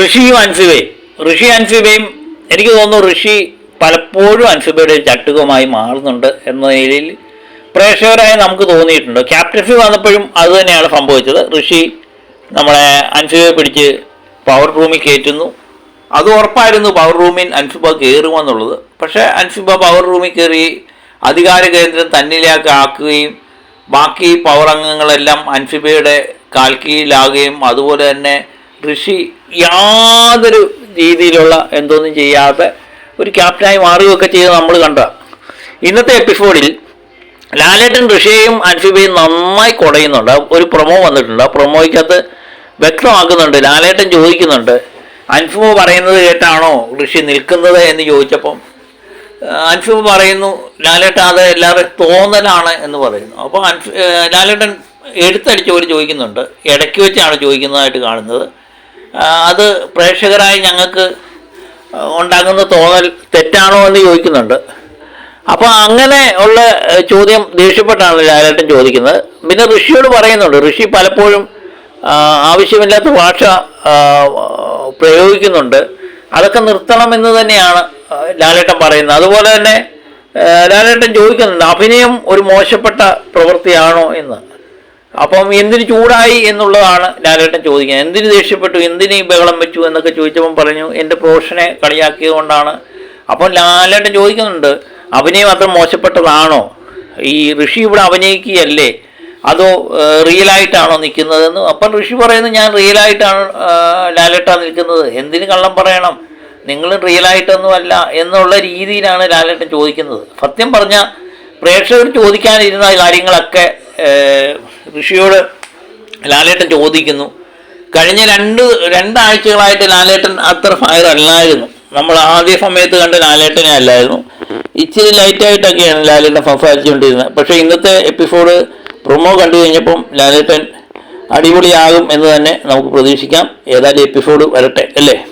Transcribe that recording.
ഋഷിയും അൻസിബയും ഋഷി അൻസിബയും എനിക്ക് തോന്നുന്നു ഋഷി പലപ്പോഴും അൻസിബയുടെ ചട്ടുകമായി മാറുന്നുണ്ട് എന്ന നിലയിൽ പ്രേക്ഷകരായി നമുക്ക് തോന്നിയിട്ടുണ്ട്. ക്യാപ്റ്റൻസി വന്നപ്പോഴും അത് തന്നെയാണ് സംഭവിച്ചത്. ഋഷി നമ്മളെ അൻസിബയെ പിടിച്ച് പവർ റൂമിൽ കയറ്റുന്നു. അത് ഉറപ്പായിരുന്നു പവർ റൂമിൽ അൻസിബ കയറുമെന്നുള്ളത്. പക്ഷേ അൻസിബ പവർ റൂമിൽ കയറി അധികാര കേന്ദ്രം തന്നിലേക്ക് ആക്കുകയും ബാക്കി പവർ അംഗങ്ങളെല്ലാം അൻസിബയുടെ കാൽക്കീഴിലാകുകയും അതുപോലെ തന്നെ ഋഷി യാതൊരു രീതിയിലുള്ള എന്തൊന്നും ചെയ്യാതെ ഒരു ക്യാപ്റ്റനായി മാറുകയൊക്കെ ചെയ്ത് നമ്മൾ കണ്ട. ഇന്നത്തെ എപ്പിസോഡിൽ ലാലേട്ടൻ ഋഷിയെയും അൻഫിബയും നന്നായി കുടയുന്നുണ്ട്. ഒരു പ്രൊമോ വന്നിട്ടുണ്ട്. ആ പ്രൊമോയ്ക്കകത്ത് വ്യക്തമാക്കുന്നുണ്ട്. ലാലേട്ടൻ ചോദിക്കുന്നുണ്ട് അൻഫിബ പറയുന്നത് കേട്ടാണോ ഋഷി നിൽക്കുന്നത് എന്ന് ചോദിച്ചപ്പം അൻഫിബ പറയുന്നു ലാലേട്ടൻ അത് എല്ലാവരും തോന്നലാണ് എന്ന് പറയുന്നു. അപ്പോൾ അൻഫി ലാലേട്ടൻ എടുത്തടിച്ചവർ ചോദിക്കുന്നുണ്ട്. ഇടയ്ക്ക് വെച്ചാണ് ചോദിക്കുന്നതായിട്ട് കാണുന്നത്. അത് പ്രേക്ഷകരായി ഞങ്ങൾക്ക് ഉണ്ടാകുന്ന തോന്നൽ തെറ്റാണോ എന്ന് ചോദിക്കുന്നുണ്ട്. അപ്പോൾ അങ്ങനെ ഉള്ള ചോദ്യം ദേഷ്യപ്പെട്ടാണ് ലാലേട്ടൻ ചോദിക്കുന്നത്. പിന്നെ ഋഷിയോട് പറയുന്നുണ്ട്. ഋഷി പലപ്പോഴും ആവശ്യമില്ലാത്ത ഭാഷ പ്രയോഗിക്കുന്നുണ്ട്. അതൊക്കെ നിർത്തണം എന്ന് തന്നെയാണ് ലാലേട്ടൻ പറയുന്നത്. അതുപോലെ തന്നെ ലാലേട്ടൻ ചോദിക്കുന്നുണ്ട് അഭിനയം ഒരു മോശപ്പെട്ട പ്രവൃത്തിയാണോ എന്ന്. അപ്പം എന്തിന് ചൂടായി എന്നുള്ളതാണ് ലാലേട്ടൻ ചോദിക്കുന്നത്. എന്തിന് ദേഷ്യപ്പെട്ടു? എന്തിന് ബഹളം വെച്ചു എന്നൊക്കെ ചോദിച്ചപ്പം പറഞ്ഞു എന്റെ പ്രൊഫഷനെ കളിയാക്കിയത് കൊണ്ടാണ് അപ്പം ലാലേട്ടൻ ചോദിക്കുന്നുണ്ട് അഭിനയം അത്ര മോശപ്പെട്ടതാണോ? ഈ ഋഷി ഇവിടെ അഭിനയിക്കുകയല്ലേ? അതോ റിയലായിട്ടാണോ നിൽക്കുന്നതെന്ന്? അപ്പം ഋഷി പറയുന്നു ഞാൻ റിയലായിട്ടാണ് ലാലേട്ട നിൽക്കുന്നത്. എന്തിന് കള്ളം പറയണം? നിങ്ങൾ റിയലായിട്ടൊന്നും അല്ല എന്നുള്ള രീതിയിലാണ് ലാലേട്ടൻ ചോദിക്കുന്നത്. സത്യം പറഞ്ഞാൽ പ്രേക്ഷകർ ചോദിക്കാനിരുന്ന കാര്യങ്ങളൊക്കെ ഋഷിയോട് ലാലേട്ടൻ ചോദിക്കുന്നു. കഴിഞ്ഞ രണ്ട് രണ്ടാഴ്ചകളായിട്ട് ലാലേട്ടൻ അത്ര ഫയർ അല്ലായിരുന്നു. നമ്മൾ ആദ്യ സമയത്ത് കണ്ട ലാലേട്ടനെ അല്ലായിരുന്നു. ഇച്ചിരി ലൈറ്റായിട്ടൊക്കെയാണ് ലാലേട്ടൻ സംസാരിച്ചുകൊണ്ടിരുന്നത്. പക്ഷേ ഇന്നത്തെ എപ്പിസോഡ് പ്രൊമോ കണ്ടു കഴിഞ്ഞപ്പം ലാലേട്ടൻ അടിപൊളിയാകും എന്ന് തന്നെ നമുക്ക് പ്രതീക്ഷിക്കാം. ഏതായാലും എപ്പിസോഡ് വരട്ടെ അല്ലേ?